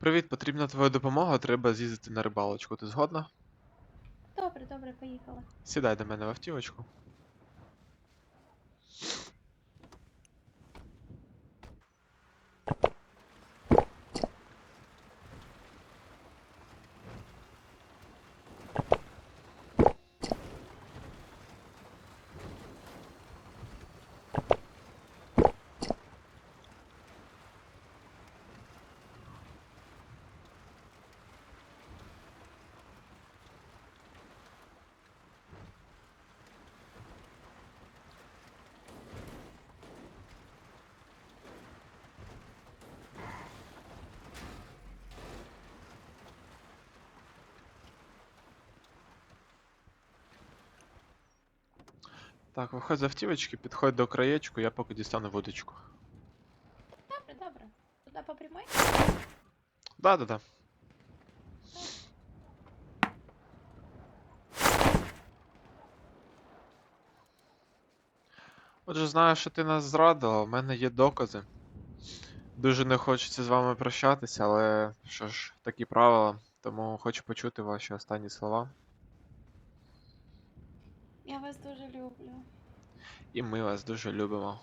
Привіт, потрібна твоя допомога, треба з'їздити на рибалочку. Ти згодна? Добре, добре, поїхала. Сідай до мене в автівочку. Так, виходь з автівочки, підходь до краєчку, я поки дістану водичку. Добре, добре. Туди по прямой? Да-да-да. Отже, знаю, що ти нас зрадила, в мене є докази. Дуже не хочеться з вами прощатися, але що ж, такі правила, тому хочу почути ваші останні слова. Я вас дуже люблю. І ми вас дуже любимо.